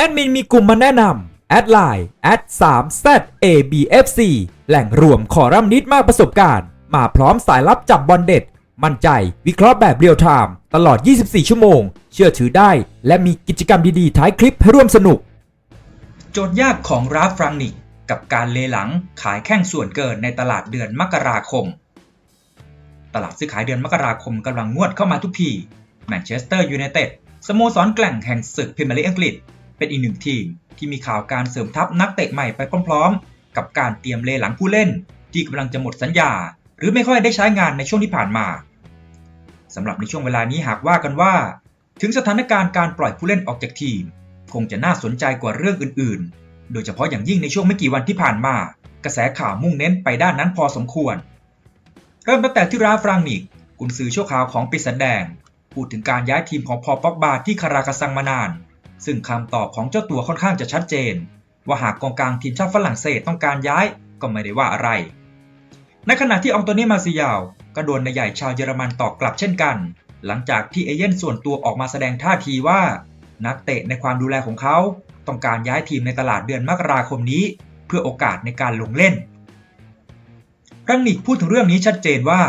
แอดมินมีกลุ่มมาแนะนำแอดไลน์แอด3 z a b f c แหล่งรวมคอรัมนิดมากประสบการณ์ มาพร้อมสายลับจับบอลเด็ด มั่นใจวิเคราะห์แบบเรียลไทม์ตลอด 24 ชั่วโมง เชื่อถือได้ และมีกิจกรรมดี ๆ ท้ายคลิปให้ร่วมสนุก โจทย์ยากของราฟฟรังนิกกับการเลหลังขายแข้งส่วนเกินในตลาดเดือนมกราคม ตลาดซื้อขายเดือนมกราคมกำลังงวดเข้ามาทุกทีแมนเชสเตอร์ยูไนเต็ดสโมสรแกล่งแห่งศึกพรีเมียร์ลีกอังกฤษ เป็นอีกหนึ่งทีมที่มีข่าวการเสริมทัพนักเตะใหม่ไปพร้อมๆ กับการเตรียมเลหลังผู้เล่น ที่กำลังจะหมดสัญญา หรือไม่ค่อยได้ใช้งานในช่วงที่ผ่านมาสำหรับในช่วงเวลานี้หากว่ากันว่า ถึงสถานการณ์การปล่อยผู้เล่นออกจากทีม คงจะน่าสนใจกว่าเรื่องอื่นๆ โดยเฉพาะอย่างยิ่งในช่วงไม่กี่วันที่ผ่านมา กระแสข่าวมุ่งเน้นไปด้านนั้นพอสมควร เริ่มตั้งแต่ที่ราฟรังนิกกุนซือชั่วคราวของปีศาจแดง พูดถึงการย้ายทีมของพอป็อกบาที่คารากาซังมานาน ซึ่งคำตอบของเจ้าตัวค่อนข้างจะชัดเจน ว่าหากกองกลางทีมชาติฝรั่งเศสต้องการย้ายก็ไม่ได้ว่าอะไร ในขณะที่อองโตนี่มาซิยาวก็โดนนายใหญ่ชาวเยอรมันตอบกลับเช่นกัน หลังจากที่เอเย่นส่วนตัวออกมาแสดงท่าทีว่า นักเตะในความดูแลของเขา ต้องการย้ายทีมในตลาดเดือนมกราคมนี้ เพื่อโอกาสในการลงเล่นรังนิกพูดถึงเรื่องนี้ชัดเจนว่า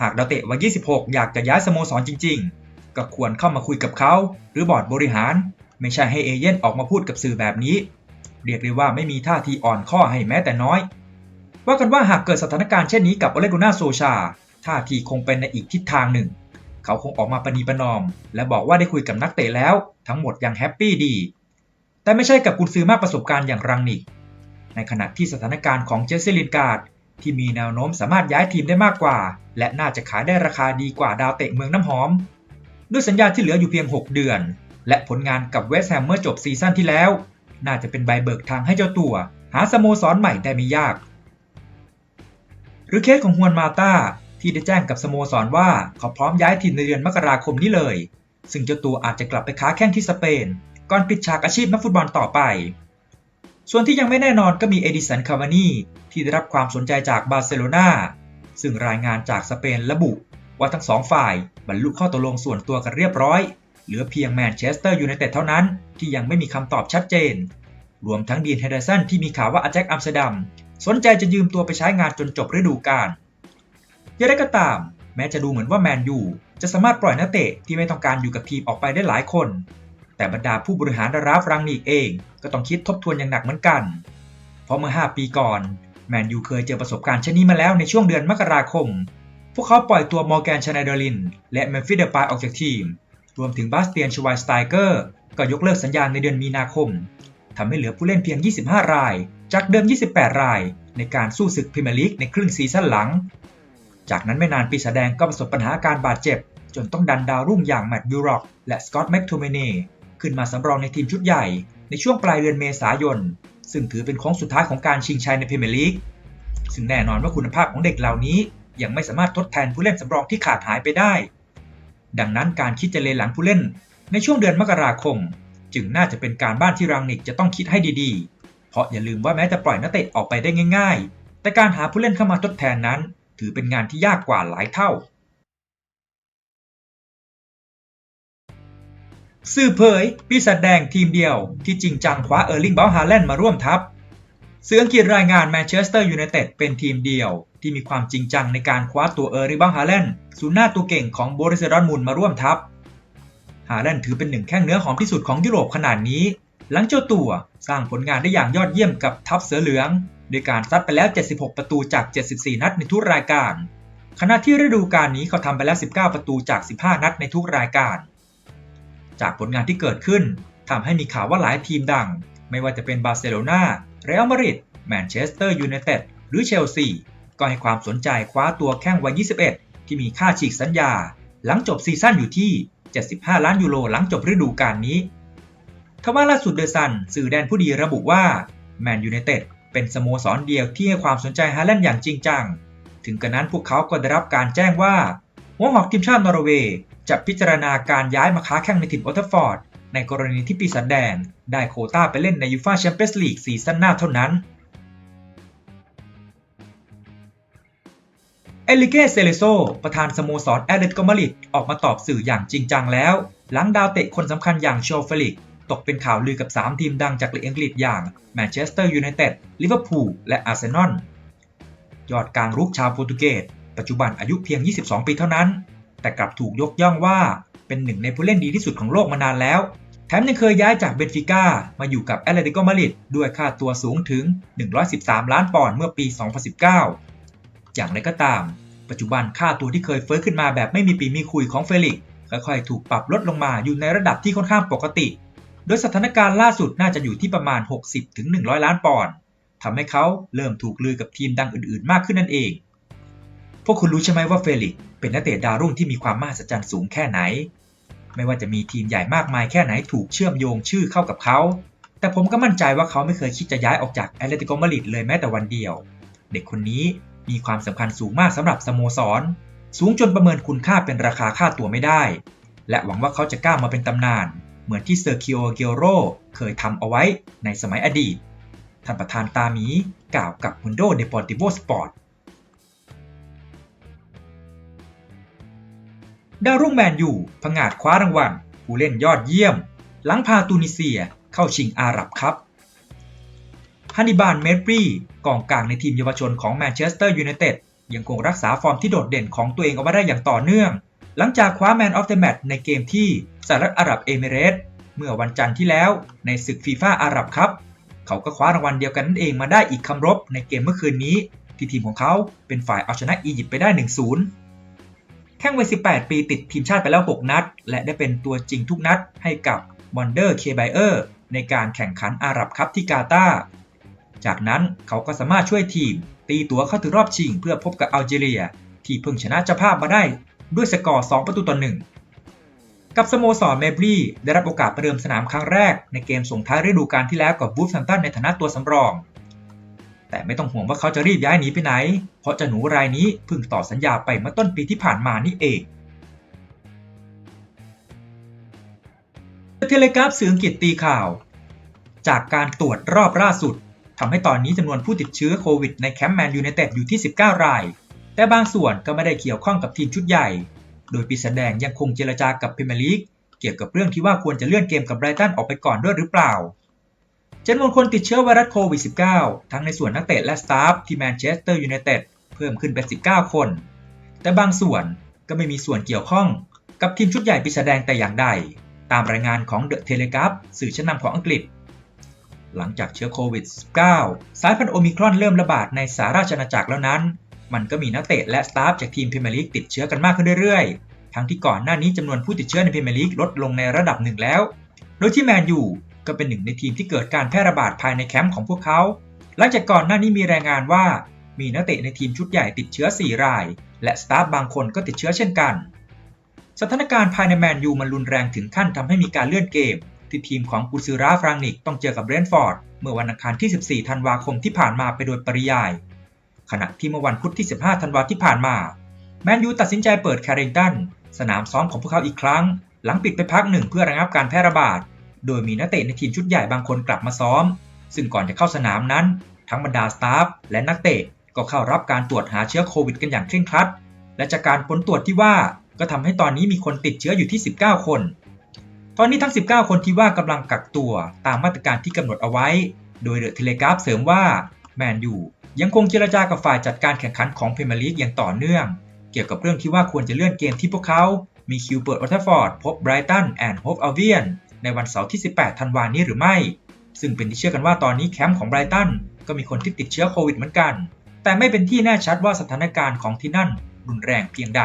หากดาวเตะวัย 26 อยากจะย้ายสโมสรจริง ๆ ก็ควรเข้ามาคุยกับเขา หรือบอร์ดบริหาร ไม่ใช่ให้เอเย่นออกมาพูดกับสื่อแบบนี้ เรียกได้ว่าไม่มีท่าทีอ่อนข้อให้แม้แต่น้อย ว่ากันว่าหากเกิดสถานการณ์เช่นนี้กับโอเลกุน่าโซชา ท่าทีคงเป็นในอีกทิศทางหนึ่ง เขาคงออกมาปณีประนอม และบอกว่าได้คุยกับนักเตะแล้ว ทั้งหมดยังแฮปปี้ดี แต่ไม่ใช่กับกุนซือมากประสบการณ์อย่างรังนิก ในขณะที่สถานการณ์ของเจสซี่ลินการ์ดที่มีแนวโน้มสามารถย้ายทีมได้มากกว่า และน่าจะขายได้ราคาดีกว่าดาวเตะเมืองน้ำหอม ด้วยสัญญาที่เหลืออยู่เพียง 6 เดือน และผลงานกับเวสต์แฮมเมื่อจบซีซั่นที่แล้ว น่าจะเป็นใบเบิกทางให้เจ้าตัว หาสโมสรใหม่ได้ไม่ยาก หรือเคสของฮวนมาตาที่ได้แจ้งกับสโมสรว่าเขาพร้อมย้ายทีมในเดือนมกราคมนี้เลย ซึ่งเจ้าตัวอาจจะกลับไปค้าแข้งที่สเปน ก่อนปิดฉากอาชีพนักฟุตบอลต่อไป ส่วนที่ยังไม่แน่นอนก็มีเอดิสันคาวานีที่ได้รับความสนใจจากบาร์เซโลนาซึ่งรายงานจากสเปนระบุว่าทั้งสองฝ่ายบรรลุข้อตกลงส่วนตัวกันเรียบร้อย เหลือเพียงแมนเชสเตอร์ยูไนเต็ดเท่านั้นที่ยังไม่มีคำตอบชัดเจน รวมทั้งดีนเฮเดอร์สันที่มีข่าวว่าอาแจ็คอัมสเตอร์ดัมสนใจจะยืมตัวไปใช้งานจนจบฤดูกาลอย่างไรก็ตาม แม้จะดูเหมือนว่าแมนยูจะสามารถปล่อยนักเตะที่ไม่ต้องการอยู่กับทีมออกไปได้หลายคน แต่บรรดาผู้บริหารดาราฟรังนิกเองก็ต้องคิดทบทวนอย่างหนักเหมือนกัน เพราะเมื่อ 5 ปีก่อนแมนยูเคยเจอประสบการณ์เช่นนี้มาแล้วในช่วงเดือนมกราคม พวกเขาปล่อยตัวมอร์แกนชานาเดลิน และเมมฟิสเดปายออกจากทีม รวมถึงบาสเตียนชวายสไตเกอร์ก็ยกเลิกสัญญาณในเดือนมีนาคม ทำให้เหลือผู้เล่นเพียง 25 ราย จากเดิม 28 ราย ในการสู้ศึกพรีเมียร์ลีกในครึ่งซีซั่นหลัง จากนั้นไม่นานปีศาจแดงก็ประสบปัญหาการบาดเจ็บ จนต้องดันดาวรุ่งอย่างแมตต์ยูร็อกและสกอตต์แม็กโทเมเน่ขึ้นมาสำรองในทีมชุดใหญ่ ในช่วงปลายเดือนเมษายน ซึ่งถือเป็นโค้งสุดท้ายของการชิงชัยในพรีเมียร์ลีก ซึ่งแน่นอนว่าคุณภาพของเด็กเหล่านี้ยังไม่สามารถทดแทนผู้เล่นสำรองที่ขาดหายไปได้ ดังนั้นการคิดจะเลนหลังผู้เล่น ในช่วงเดือนมกราคม จึงน่าจะเป็นการบ้านที่รังนิกจะต้องคิดให้ดีๆ เพราะอย่าลืมว่าแม้จะปล่อยนักเตะออกไปได้ง่าย ๆ แต่การหาผู้เล่นเข้ามาทดแทนนั้น ถือเป็นงานที่ยากกว่าหลายเท่าสื่อเผยปีศาจแดงทีมเดียวที่จริงจังคว้าเออร์ลิงเบลฮาแลนด์มาร่วมทัพ สื่ออังกฤษรายงานแมนเชสเตอร์ยูไนเต็ดเป็นทีมเดียว ที่มีความจริงจังในการคว้าตัวเออร์ลิงเบลฮาแลนด์ศูนย์หน้าตัวเก่งของโบริสดอร์ทมุนมาร่วมทัพฮาแลนถือเป็นหนึ่งแข้งเนื้อหอมที่สุดของยุโรปขนาดนี้ หลังเจ้าตัวสร้างผลงานได้อย่างยอดเยี่ยมกับทัพเสือเหลืองโดยการซัดไปแล้ว 76 ประตูจาก 74 นัดในทุกรายการ ขณะที่ฤดูกาลนี้เขาทำไปแล้ว 19 ประตูจาก 15 นัดในทุกรายการ จากผลงานที่เกิดขึ้นทำให้มีข่าวว่าหลายทีมดัง ไม่ว่าจะเป็นบาร์เซโลนาเรอัลมาดริด แมนเชสเตอร์ยูไนเต็ดหรือเชลซีก็ให้ความสนใจคว้าตัวแข้งวัย 21 ที่มีค่าฉีกสัญญา หลังจบซีซั่นอยู่ที่ 75 ล้านยูโรหลังจบฤดูกาลนี้ ทว่าล่าสุดเดอะซันสื่อแดนผู้ดีระบุว่าแมนยูไนเต็ดเป็นสโมสรเดียวที่ให้ความสนใจฮาแลนด์อย่างจริงจัง ถึงกระนั้นพวกเขาก็ได้รับการแจ้งว่าหัวหอกทีมชาตินอร์เวย์จะพิจารณาการย้ายมาค้าแข่งในทีมออตเทฟอร์ดในกรณีที่ปีศาจแดง ได้โควต้าไปเล่นในยูฟ่าแชมเปี้ยนส์ลีกซีซั่นหน้าเท่านั้น เอลิเกเซเลโซประธานสโมสรแอตเลติโกมาดริดออกมาตอบสื่ออย่างจริงจังแล้ว หลังดาวเตะคนสำคัญอย่างโชเฟลิกตกเป็นข่าวลือกับ 3 ทีมดังจากลีกอังกฤษอย่างแมนเชสเตอร์ยูไนเต็ดลิเวอร์พูลและอาร์เซนอลยอดกลางรุกชาวโปรตุเกสปัจจุบันอายุเพียง 22 ปีเท่านั้น แต่กลับถูกยกย่องว่าเป็นหนึ่งในผู้เล่นดีที่สุดของโลกมานานแล้ว แถมยังเคยย้ายจากเบนฟิก้ามาอยู่กับแอตเลติโกมาดริดด้วยค่าตัวสูงถึง 113 ล้านปอนด์เมื่อปี 2019 อย่างไรก็ตาม ปัจจุบันค่าตัวที่เคยเฟ้อขึ้นมาแบบไม่มีปีมีคุยของเฟลิกค่อยๆ ถูกปรับลดลงมาอยู่ในระดับที่ค่อนข้างปกติ โดยสถานการณ์ล่าสุดน่าจะอยู่ที่ประมาณ 60-100 ล้านปอนด์ทำให้เขาเริ่มถูกลือกับทีมดังอื่นๆ มากขึ้นนั่นเอง พวกคุณรู้ใช่ไหมว่าเฟลิกเป็นนักเตะดาวรุ่งที่มีความมหัศจรรย์สูงแค่ไหน ไม่ว่าจะมีทีมใหญ่มากมายแค่ไหนถูกเชื่อมโยงชื่อเข้ากับเขา แต่ผมก็มั่นใจว่าเขาไม่เคยคิดจะย้ายออกจากแอตเลติโกมาดริดเลยแม้แต่วันเดียว เด็กคนนี้ มีความสำคัญสูงมากสำหรับสโมสร สูงจนประเมินคุณค่าเป็นราคาค่าตัวไม่ได้ และหวังว่าเขาจะก้าวมาเป็นตำนาน เหมือนที่เซอร์คิโอเกโรเคยทำเอาไว้ในสมัยอดีต ท่านประธานตามีกล่าวกับ Mundo Deportivo Sport ดาวรุ่งแมนยูผงาดคว้ารางวัลผู้เล่นยอดเยี่ยม หลังพาตูนิเซียเข้าชิงอาหรับครับ ฮันนิบาลเมปรีกองกลางในทีมเยาวชนของแมนเชสเตอร์ยูไนเต็ดยังคงรักษาฟอร์มที่โดดเด่นของตัวเองเอาไว้ได้อย่างต่อเนื่อง หลังจากคว้าแมนออฟเดอะแมตช์ในเกมที่สหรัฐอาหรับเอมิเรตส์เมื่อวันจันทร์ที่แล้วในศึกฟีฟ่าอาหรับครับ เขาก็คว้ารางวัลเดียวกันนั่นเองมาได้อีกคำรบในเกมเมื่อคืนนี้ ที่ทีมของเขาเป็นฝ่ายเอาชนะอียิปต์ไปได้ 1-0 แข้งวัย 18 ปีติดทีมชาติไปแล้ว 6 นัด และได้เป็นตัวจริงทุกนัดให้กับวอนเดอร์เคไบเออร์ในการแข่งขันอาหรับคัพที่กาตาร์ จากนั้นเขาก็สามารถช่วยทีม ตีตัวเข้าถึงรอบชิงเพื่อพบกับอัลจีเรีย ที่เพิ่งชนะเจ้าภาพมาได้ด้วยสกอร์ 2 ประตูต่อ1กับสโมสรเมบลีได้รับโอกาสประเดิมสนามครั้งแรกในเกมส่งท้ายฤดูกาลที่แล้วกับบูฟแฮมตันในฐานะตัวสำรอง แต่ไม่ต้องห่วงว่าเขาจะรีบย้ายหนีไปไหน เพราะเจ้าหนูรายนี้เพิ่งต่อสัญญาไปเมื่อต้นปีที่ผ่านมานี่เองเทเลกราฟสื่ออังกฤษตีข่าว จากการตรวจรอบล่าสุด ทำให้ตอนนี้จำนวนผู้ติดเชื้อโควิดในแคมป์แมนยูไนเต็ดอยู่ที่ 19 ราย แต่บางส่วนก็ไม่ได้เกี่ยวข้องกับทีมชุดใหญ่ โดยปีศาจแดงยังคงเจรจากับพรีเมียร์ลีกเกี่ยวกับเรื่องที่ว่าควรจะเลื่อนเกมกับไบรตันออกไปก่อนด้วยหรือเปล่าจำนวนคนติดเชื้อไวรัสโควิด -19 ทั้งในส่วนนักเตะและสตาฟที่แมนเชสเตอร์ยูไนเต็ดเพิ่มขึ้นเป็น 19 คน แต่บางส่วนก็ไม่มีส่วนเกี่ยวข้องกับทีมชุดใหญ่ปีศาจแดงแต่อย่างใด ตามรายงานของเดอะเทเลกราฟสื่อชั้นนำของอังกฤษ หลังจากเชื้อโควิด -19 สายพันธุ์โอมิครอนเริ่มระบาดในสหราชอาณาจักรแล้วนั้น มันก็มีนักเตะและสตาฟจากทีมพรีเมียร์ลีกติดเชื้อกันมากขึ้นเรื่อยๆ ทั้งที่ก่อนหน้านี้จำนวนผู้ติดเชื้อในพรีเมียร์ลีกลดลงในระดับหนึ่งแล้ว โดยที่แมนยูก็เป็นหนึ่งในทีมที่เกิดการแพร่ระบาดภายในแคมป์ของพวกเขา หลังจากก่อนหน้านี้มีรายงานว่า มีนักเตะในทีมชุดใหญ่ติดเชื้อ 4 ราย และสตาฟบางคนก็ติดเชื้อเช่นกัน สถานการณ์ภายในแมนยูมันรุนแรงถึงขั้นทำให้มีการเลื่อนเกม ที่ทีมของกุซือราฟรังนิกต้องเจอกับเบรนฟอร์ดเมื่อวันอังคารที่ 14 ธันวาคมที่ผ่านมาไปโดยปริยาย ขณะที่เมื่อวันพุธที่ 15 ธันวาที่ผ่านมา แมนยูตัดสินใจเปิดแคริงตันสนามซ้อมของพวกเขาอีกครั้ง หลังปิดไปพักหนึ่งเพื่อระงับการแพร่ระบาด โดยมีนักเตะในทีมชุดใหญ่บางคนกลับมาซ้อม ซึ่งก่อนจะเข้าสนามนั้น ทั้งบรรดาสตาฟและนักเตะก็เข้ารับการตรวจหาเชื้อโควิดกันอย่างเคร่งครัด และจากการผลตรวจที่ว่าก็ทำให้ตอนนี้มีคนติดเชื้ออยู่ที่ 19 คน ตอนนี้ทั้ง 19 คนที่ว่ากำลังกักตัวตามมาตรการที่กำหนดเอาไว้ โดยเดอะเทเลกราฟเสริมว่าแมนยูยังคงเจรจากับฝ่ายจัดการแข่งขันของพรีเมียร์ลีกอย่างต่อเนื่อง เกี่ยวกับเรื่องที่ว่าควรจะเลื่อนเกมที่พวกเขา มีคิวเปิดออทฟอร์ดพบไบรตันแอนด์โฮปอัลเวียนในวันเสาร์ที่ 18 ธันวาคมนี้หรือไม่ ซึ่งเป็นที่เชื่อกันว่าตอนนี้แคมป์ของไบรตันก็มีคนที่ติดเชื้อโควิดเหมือนกัน แต่ไม่เป็นที่แน่ชัดว่าสถานการณ์ของที่นั่นรุนแรงเพียงใด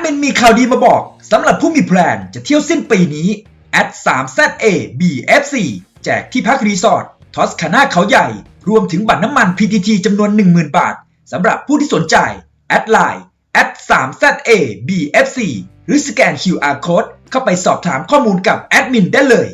ดมินมีข่าวดีมาบอกสำหรับผู้มีแพลนจะเที่ยวสิ้นปีนี้แอด 3ZA BFC แจกที่พักรีสอร์ททอสคานาเขาใหญ่ รวมถึงบัตรน้ำมัน PTT จำนวน 10,000 บาทสำหรับผู้ที่สนใจ แอดไลน์แอด 3ZA BFC หรือสแกน QR Code เข้าไปสอบถามข้อมูลกับแอดมินได้เลย